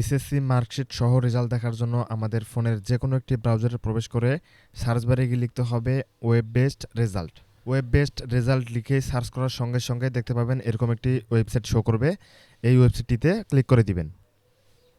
SSC marksheet সহ result দেখার জন্য আমাদের ফোনের যে কোনো একটি ব্রাউজারে প্রবেশ করে সার্চ বারে গিয়ে লিখতে হবে web based result web based result লিখে সার্চ করার সঙ্গে সঙ্গে দেখতে পাবেন এরকম একটি ওয়েবসাইট শো করবে। এই ওয়েবসাইটটিতে ক্লিক করে দিবেন।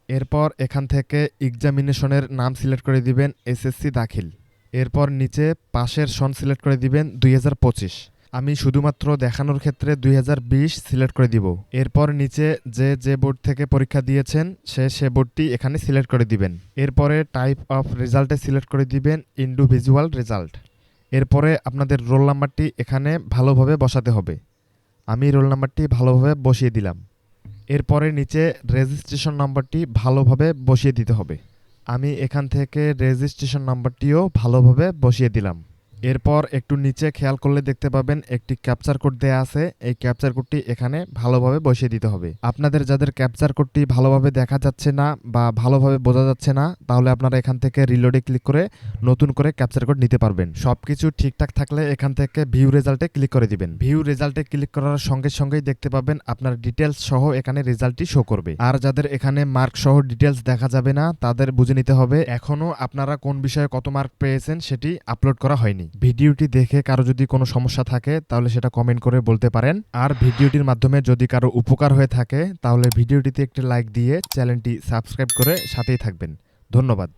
এরপর এখান থেকে এক্সামিনেশনের নাম সিলেক্ট করে দিবেন এসএসসি দাখিল। এরপর নিচে পাশের সন সিলেক্ট করে দিবেন দুই হাজার পঁচিশ। আমি শুধুমাত্র দেখানোর ক্ষেত্রে দুই হাজার বিশ সিলেক্ট করে দিব। এরপর নিচে যে যে বোর্ড থেকে পরীক্ষা দিয়েছেন, সে সে বোর্ডটি এখানে সিলেক্ট করে দিবেন। এরপরে টাইপ অফ রেজাল্টে সিলেক্ট করে দিবেন ইন্ডিভিজুয়াল রেজাল্ট। এরপরে আপনাদের রোল নাম্বারটি এখানে ভালোভাবে বসাতে হবে। আমি রোল নাম্বারটি ভালোভাবে বসিয়ে দিলাম। এরপরে নিচে রেজিস্ট্রেশন নাম্বারটি ভালোভাবে বসিয়ে দিতে হবে। আমি এখান থেকে রেজিস্ট্রেশন নাম্বারটিও ভালোভাবে বসিয়ে দিলাম। এরপর একটু নিচে খেয়াল করলে দেখতে পাবেন একটি ক্যাপচার কোড দেয়া আছে। এই ক্যাপচার কোডটি এখানে ভালোভাবে বসিয়ে দিতে হবে। আপনাদের যাদের ক্যাপচার কোডটি ভালোভাবে দেখা যাচ্ছে না বা ভালোভাবে বোঝা যাচ্ছে না, তাহলে আপনারা এখান থেকে রিলোডে ক্লিক করে নতুন করে ক্যাপচার কোড নিতে পারবেন। সবকিছু ঠিকঠাক থাকলে এখান থেকে ভিউ রেজাল্টে ক্লিক করে দিবেন। ভিউ রেজাল্টে ক্লিক করার সঙ্গে সঙ্গেই দেখতে পাবেন আপনার ডিটেলস সহ এখানে রেজাল্টটি শো করবে। আর যাদের এখানে মার্ক সহ ডিটেলস দেখা যাবে না, তাদের বুঝে নিতে হবে এখনও আপনারা কোন বিষয়ে কত মার্ক পেয়েছেন সেটি আপলোড করা হয়নি। ভিডিওটি দেখে কারও যদি কোনো সমস্যা থাকে, তাহলে সেটা কমেন্ট করে বলতে পারেন। আর ভিডিওটির মাধ্যমে যদি কারও উপকার হয়ে থাকে, তাহলে ভিডিওটিতে একটি লাইক দিয়ে চ্যানেলটি সাবস্ক্রাইব করে সাথেই থাকবেন। ধন্যবাদ।